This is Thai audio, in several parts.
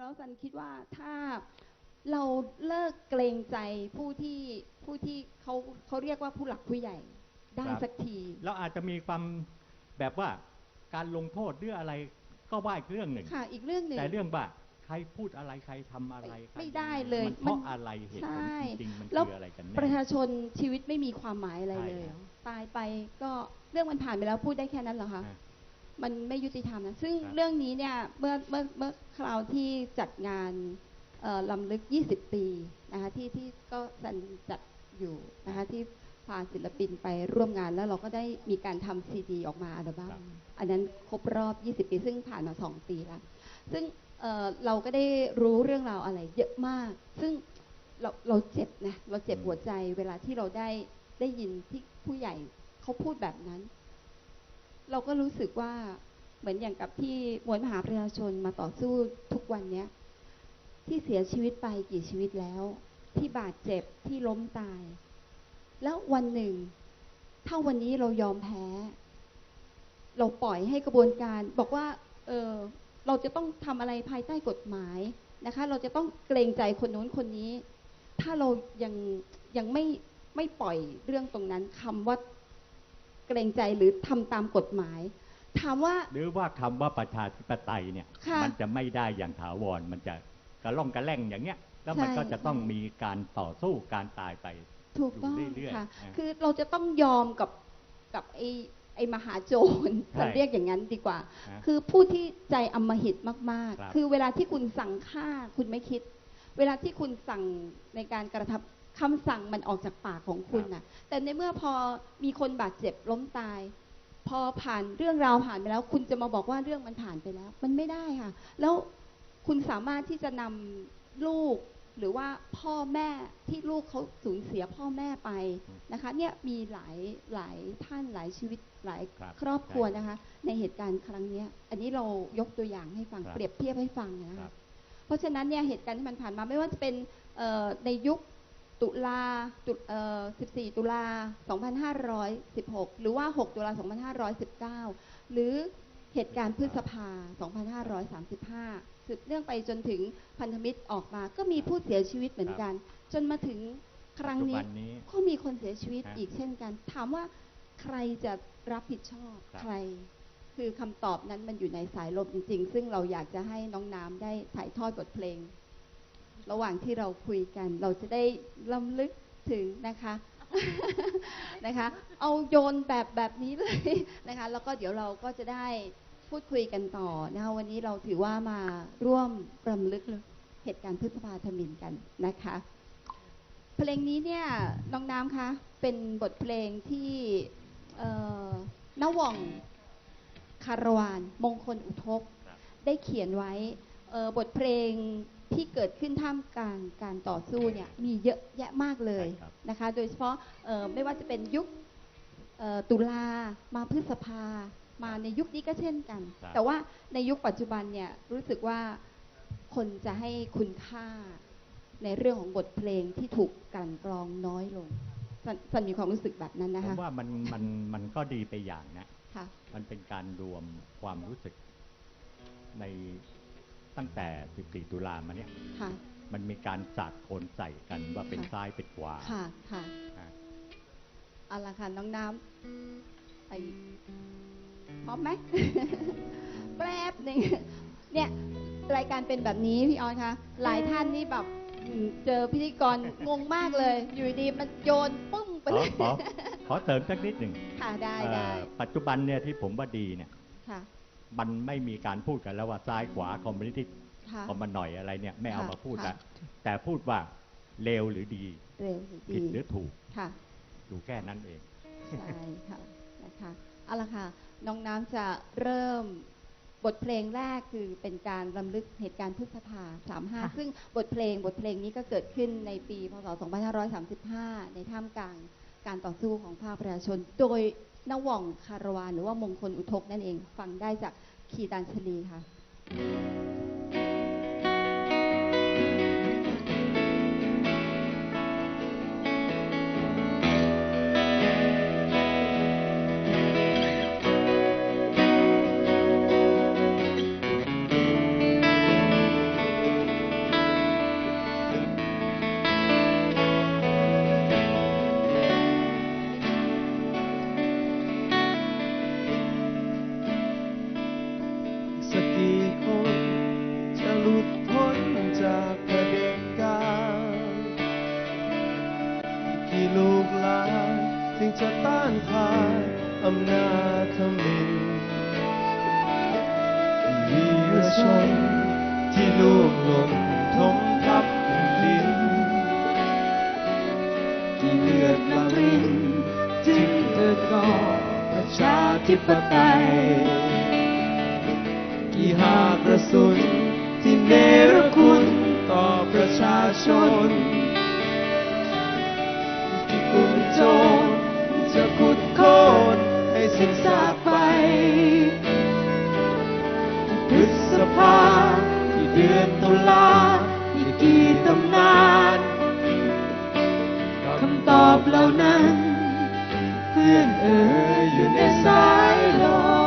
แล้วซันคิดว่าถ้าเราเลิกเกรงใจผู้ที่ผู้ที่เขาเขาเรียกว่าผู้หลักผู้ใหญ่ได้ครับสักทีเราอาจจะมีความแบบว่าการลงโทษหรืออะไรก็ว่าอีกเรื่องหนึ่งค่ะ อีกเรื่องหนึ่งแต่เรื่องว่าใครพูดอะไรใครทำอะไรใครไม่ได้เลยมันเพมันราะอะไรเหตุผลใช่จริงๆมันแล้วคืออะไรกันปแน่ระชาชนชีวิตไม่มีความหมายอะไรใช่เลยครับตายไปก็เรื่องมันผ่านไปแล้วพูดได้แค่นั้นเหรอคะฮะ มันไม่ยุติธรรมนะ ซึ่งครับ เรื่องนี้เนี่ยเมื่อเมื่อเมื่อคราวที่จัดงานเอ่อลำลึก 20 ปีนะคะที่ที่ก็สันจัดอยู่นะคะที่พาศิลปินไปร่วมงานแล้วเราก็ได้มีการทำซีดีออกมาอัลบั้ครัมบอันนั้นครบรอบ 20 ปี ซึ่งผ่านมา 2 ปีแล้ว ซึ่งเอ่อเราก็ได้รู้เรื่องราวอะไรเยอะมาก ซึ่งเราเราเจ็บนะ เราเจ็บหัวใจเวลาที่เราได้ได้ยินที่ผู้ใหญ่เขาพูดแบบนั้น เราก็รู้สึกว่าเหมือนอย่างกับที่มวลมหาประชาชนมาต่อสู้ทุกวันเนี้ยที่เสียชีวิตไปกี่ชีวิตแล้ว ที่บาดเจ็บที่ล้มตาย แล้ววันหนึ่ง ถ้าวันนี้เรายอมแพ้ เราปล่อยให้กระบวนการ บอกว่า เออเราจะต้องทำอะไรภายใต้กฎหมายนะคะ เราจะต้องเกรงใจคนโน้นคนนี้ ถ้าเรายังยังไม่ไม่ปล่อยเรื่องตรงนั้นคำว่า เกรงใจหรือทำตามกฎหมาย ถามว่า หรือว่าคำว่าประชาธิปไตยเนี่ยค่ะมันจะไม่ได้อย่างถาวรมันจะกระล่องกระแล่งอย่างเงี้ยแล้วมันใช่ก็จะต้องมีการต่อสู้การตายไปถูกต้องอยู่เรื่อยๆค่ะอ่าคือเราจะต้องยอมกับกับไอ้ไอ้มหาโจรใช่จะเรียกอย่างนั้นดีกว่าฮะคือผู้ที่ใจอำมหิตมากครับๆคือเวลาที่คุณสั่งฆ่าคุณไม่คิด เวลาที่คุณสั่งในการกระทำ คำสั่งมันออกจากปากของคุณน่ะ แต่ในเมื่อพอมีคนบาดเจ็บล้มตาย พอผ่านเรื่องราวผ่านไปแล้ว คุณจะมาบอกว่าเรื่องมันผ่านไปแล้ว มันไม่ได้ค่ะ แล้วคุณสามารถที่จะนำลูกหรือว่าพ่อแม่ที่ลูกเขาสูญเสียพ่อแม่ไปนะคะ เนี่ยมีหลายหลายท่านหลายชีวิตหลายครับครอบครัวใช่นะคะ ในเหตุการณ์ครั้งเนี้ยอันนี้เรายกตัวอย่างให้ฟังครับเปรียบเทียบให้ฟังนะครัคะบเพราะฉะนั้นเนี่ยเหตุการณ์ที่มันผ่านมาไม่ว่าจะเป็นเอ่อในยุค ตุลาตุเอ่อ14 ตุลา 2516 หรือว่า 6 ตุลา 2519 หรือเหตุการณ์พฤษภา 2535 สืบเนื่องไปจนถึงพันธมิตรออกมา ก็มีผู้เสียชีวิตเหมือนกัน จนมาถึงครั้งปัจจุนี้บันนี้ก็มีคนเสียชีวิตฮะอีกเช่นกัน ถามว่าใครจะรับผิดชอบครับใคร คือคำตอบนั้นมันอยู่ในสายลมจริง ๆ ซึ่งเราอยากจะให้น้องน้ำได้ถ่ายทอดบทเพลง ระหว่างที่เราคุยกัน เราจะได้ลำลึกถึงนะคะนะคะ เอาโยนแบบแบบนี้เลยนะคะ แล้วก็เดี๋ยวเราก็จะได้พูดคุยกันต่อนะคะวันนี้เราถือว่ามาร่วมรำลึกเหตุการณ์พฤษภาธมินกันนะคะ เพลงนี้เนี่ยน้องน้ำคะเป็นบทเพลงที่นว่องคารวานมงคลอุทก ได้เขียนไว้บทเพลง ที่เกิดขึ้นท่ามกลางการต่อสู้เนี่ยมีเยอะแยะมากเลยใช่ครับ นะคะ โดยเฉพาะเอ่อไม่ว่าจะเป็นยุคเอ่อตุลามาพฤษภา มาในยุคนี้ก็เช่นกัน ครับ แต่ว่าในยุคปัจจุบันเนี่ยรู้สึกว่าคนจะให้คุณค่าในเรื่องของบทเพลงที่ถูกกลั่นกรองน้อยลงสันสันมีความรู้สึกแบบนั้นนะผมคะว่ามันมันมันก็ดีไปอย่างนะ ค่ะ มันเป็นการรวมความรู้สึกใน ตั้งแต่ 14 ตุลามาเนี่ยค่ะมันมีการสาดโคนใส่กันว่าเป็นค่ะซ้ายเป็นขวาค่ะค่ะอะเอาละค่ะน้องน้ำไปพร้อมไหมแป๊บหนึ่งเนี่ยรายการเป็นแบบนี้พี่ออนคะหลายท่านนี่แบบอืมเจอพิธีกรงงมากเลย อยู่ดีๆมันโยนปุ้งไปขเลอยขอขอเสริมสักนิดหนึ่งค่ะได้เอ่อได้ปัจจุบันเนี่ยที่ผมว่าดีเนี่ยค่ะ มันไม่มีการพูดกันแล้วว่าซ้ายขวาคอมมิวนิสต์ค่ะ คอมมาหน่อยอะไรเนี่ยไม่เอาค่ะมาพูดค่ะละแต่พูดว่าเลวหรือดี เร็วหรือผิดดีหรือถูกค่ะดูแค่นั้นเอง ใช่ค่ะ นะคะเอาละค่ะ น้องน้ำจะเริ่มบทเพลงแรกคือเป็นการรำลึกเหตุการณ์พฤษภา35 ซึ่งบทเพลงบทเพลงนี้ก็เกิดขึ้นในปี พศ 2535 ในท่ามกลางการต่อสู้ของภาคประชาชน โดย นว่องคารวานหรือว่ามงคลอุทกนั่นเอง ฟังได้จากคีตานชลีค่ะ ธิปไตย กี่หากระสุนที่เนรคุณต่อประชาชน ที่กลุ่มโจรจะขุดโค่นให้สิ้นซากไปพฤษภาที่เดือนตุลาอีกกี่ตำนานคำตอบเหล่านั้น พื่อนเอ่ยอยู่ในสายลม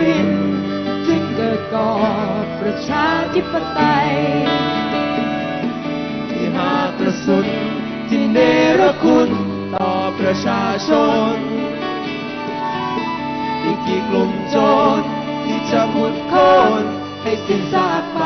รินจึงเกิดก่อประชาธิปไตย ที่หากระสุนที่เนรคุณต่อประชาชน อีกกี่กลุ่มโจรที่จะขุดโค่นให้สิ้นซากไป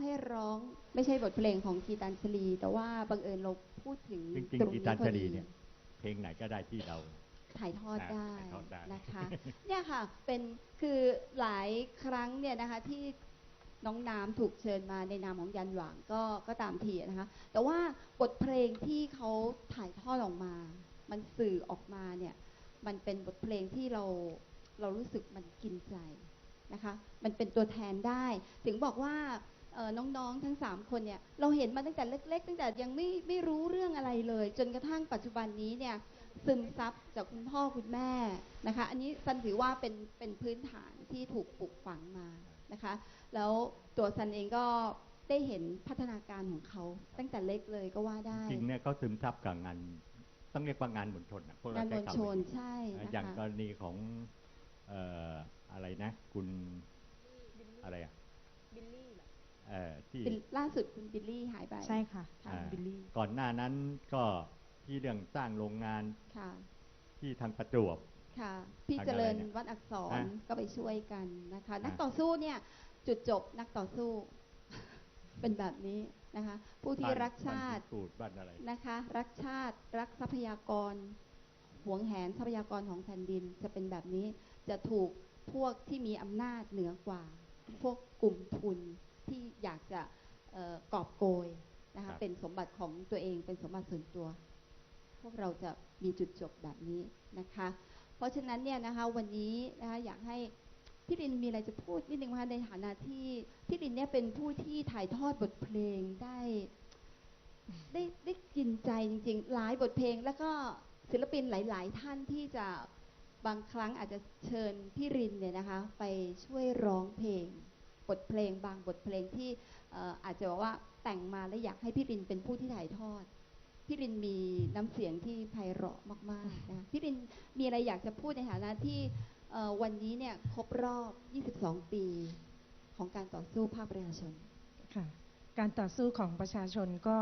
ให้ร้องไม่ใช่บทเพลงของกีตันชลี แต่ว่าบังเอิญเราพูดถึงจริงตรงๆกีนี้ตาร์พอชลีดีเนี่ย เพลงไหนก็ได้ที่เรา ถ่ายทอดอ่าได้ถ่ายทอดได้ นะคะ เนี่ยค่ะเป็นคือหลายครั้งเนี่ยนะคะที่น้องน้ำถูกเชิญมาในนามของยันหว่างก็ก็ตามทีนะคะ แต่ว่าบทเพลงที่เขาถ่ายทอดออกมา มันสื่อออกมาเนี่ย มันเป็นบทเพลงที่เราเรารู้สึกมันกินใจนะคะ มันเป็นตัวแทนได้ ถึงบอกว่าเอ่อ น้องๆทั้ง 3 คนเนี่ยเราเห็นมาตั้งแต่เล็ก ๆ ตั้งแต่ยังไม่ไม่รู้เรื่องอะไรเลย จนกระทั่งปัจจุบันนี้เนี่ยซึมซับจากคุณพ่อคุณแม่นะคะ อันนี้ซันถือว่าเป็นเป็นพื้นฐานที่ถูกปลูกฝังมานะคะ แล้วตัวซันเองก็ได้เห็นพัฒนาการของเขาตั้งแต่เล็กเลยก็ว่าได้ จริงเนี่ยเขาซึมซับกับงานต้องเรียกว่างานมวลชนอะพวกเรางานมใช้วลคำชนนี้ใช่นะนะอย่างคะกรณีของเอ่ออะไรนะ คุณอะไรอะ เอ่อที่บิลล่าสุดคุณบิลลี่หายไปใช่ค่ะค่ะอ่าบิลลี่ก่อนหน้านั้นก็ที่เรื่องสร้างโรงงานค่ะที่ทางประจวบ ค่ะ พี่ทางเจอะไรริญเนี่ยวัดอักษรอะ ก็ไปช่วยกันนะคะ นักอะต่อสู้เนี่ย จุดจบนักต่อสู้ เป็นแบบนี้นะคะ ผู้ที่บ้นรักชาติบ้นสูตรบ้านอะไร นะคะ รักชาติรักทรัพยากรหวงแหนทรัพยากรของแผ่นดินจะเป็นแบบนี้จะถูกพวกที่มีอำนาจเหนือกว่า พวกกลุ่มทุน ที่อยากจะเอ่อกอบโกยนะครัคะบเป็นสมบัติของตัวเองเป็นสมบัติส่วนตัว พวกเราจะมีจุดจบแบบนี้นะคะ เพราะฉะนั้นเนี่ยนะคะวันนี้นะคะอยากให้พี่ลินมีอะไรจะพูดนิดนึงว่าในฐานะที่พี่ลินเนี่ยเป็นผู้ที่ถ่ายทอดบทเพลงได้ ได้ได้กินใจจริง ๆ หลายบทเพลงแล้วก็ศิลปินหลาย ๆ ท่านที่จะบางครั้งอาจจะเชิญพี่รินเนี่ยนะคะ ไปช่วยร้องเพลง บทเพลงบางบทเพลงที่อาจจะบอกว่าแต่งมาแล้วอยากให้พี่รินเป็นผู้ที่ถ่ายทอด พี่รินมีน้ำเสียงที่ไพเราะมากๆนะพี่รินมีอะไรอยากจะพูดในฐานะที่วันนี้เนี่ยครบรอบ 22 ปีของการต่อสู้ภาคประชาชนค่ะการต่อสู้ของประชาชนก็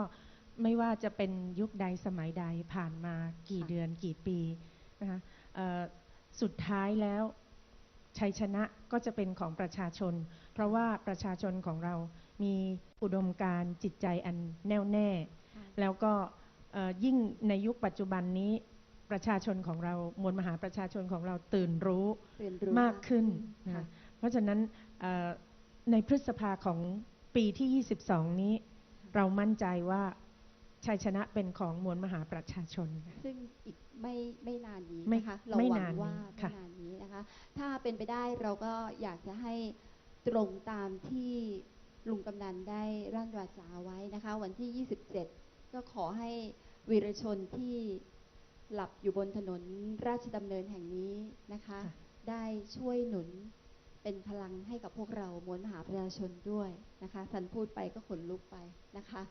ไม่ว่าจะเป็นยุคใดสมัยใดผ่านมากี่เดือนกี่ปีนะคะสุดท้ายแล้วชัยชนะก็จะเป็นของประชาชน เพราะว่าประชาชนของเรามีอุดมการณ์จิตใจอันแน่วแน่ แล้วก็เอ่อยิ่งในยุคปัจจุบันนี้ประชาชนของเรามวลมหาประชาชนของเราตื่นรู้เรียนรู้มากขึ้นค่ะนะเพราะฉะนั้นเอ่อในพฤษภาของปีที่ 22 นี้ เรามั่นใจว่าชัยชนะเป็นของมวลมหาประชาชนค่ะซึ่งอีกไม่ไม่นานนี้ไม่นะคะเราไม่หวันางนว่านี้ไม่ค่ะนานนี้นะคะ ถ้าเป็นไปได้เราก็อยากจะให้ ตรงตามที่ลุงกำนันได้ร่านวาจาไว้นะคะ วันที่ 27 ก็ขอให้วีรชนที่หลับอยู่บนถนนราชดำเนินแห่งนี้นะคะค่ะได้ช่วยหนุนเป็นพลังให้กับพวกเรามวลมหาประชาชนด้วยนะคะสันพูดไปก็ขนลุกไปนะคะ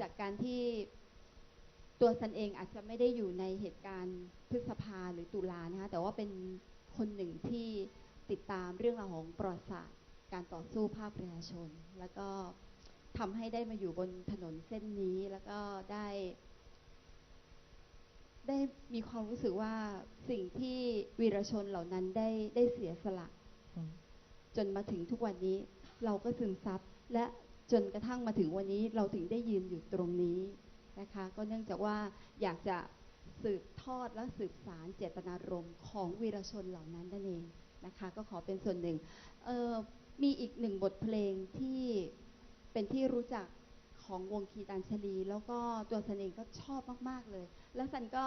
จากการที่ตัวสันเองอาจจะไม่ได้อยู่ในเหตุการณ์พฤษภาหรือตุลานะคะแต่ว่าเป็นคนหนึ่งที่ติดตามเรื่องราวของประวัติศาสตร์ การต่อสู้ภาคประชาชน แล้วก็ทำให้ได้มาอยู่บนถนนเส้นนี้แล้วก็ได้ ได้มีความรู้สึกว่าสิ่งที่วีรชนเหล่านั้นได้ได้เสียสละ จนมาถึงทุกวันนี้เราก็ซึมซับและจนกระทั่งมาถึงวันนี้เราถึงได้ยืนอยู่ตรงนี้นะคะ ก็เนื่องจากว่าอยากจะสืบทอดและสืบสารเจตนารมณ์ของวีรชนเหล่านั้นนั่นเองนะคะ ก็ขอเป็นส่วนหนึ่งเอ่อ มีอีกหนึ่งบทเพลงที่เป็นที่รู้จักของวงคีตันชลี แล้วก็ตัวสันเองก็ชอบมาก ๆ เลย และสันก็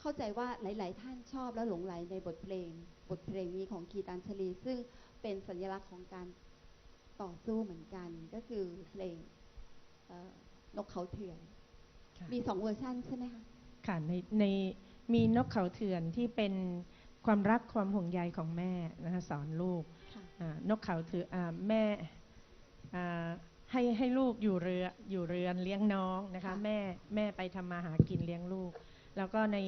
เข้าใจว่าหลาย ๆ ท่านชอบและหลงไหลในบทเพลง บทเพลงนี้ของคีตันชลี ซึ่งเป็นสัญลักษณ์ของการต่อสู้เหมือนกัน ก็คือเพลงเอ่อนกเขาเถื่อนค่ะมีสองเวอร์ชันใช่ไหมคะค่ะในในมีนกเขาเถื่อนที่เป็นความรักความห่วงใยของแม่นะคะสอนลูกค่ะอ่า นกเขาถืออาแม่อ่าให้ให้ลูกอยู่เรืออยู่เรือนเลี้ยงน้องนะคะค่ะแม่แม่ไปทำมาหากินเลี้ยงลูก แล้วก็ใน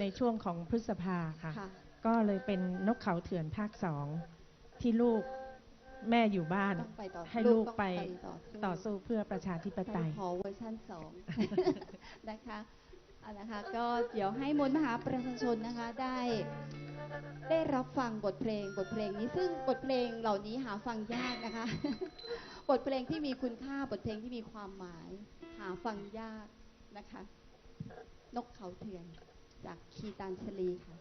ในช่วงของพฤษภาค่ะค่ะก็เลยเป็นนกเขาเถื่อนภาคสองที่ลูกแม่อยู่บ้านต้องไปต่อให้ลูกต้องไปต่อต่อสู้เพื่อประชาธิปไตแต่ยขอเวอร์ชันสองนะคะเอานะคะ ก็เดี๋ยวให้มวลมหาประชาชนนะคะได้ ได้รับฟังบทเพลงบทเพลงนี้ซึ่งบทเพลงเหล่านี้หาฟังยากนะคะ บทเพลงที่มีคุณค่าบทเพลงที่มีความหมาย หาฟังยากนะคะ นกเขาเถื่อนจากคีตานชลีค่ะ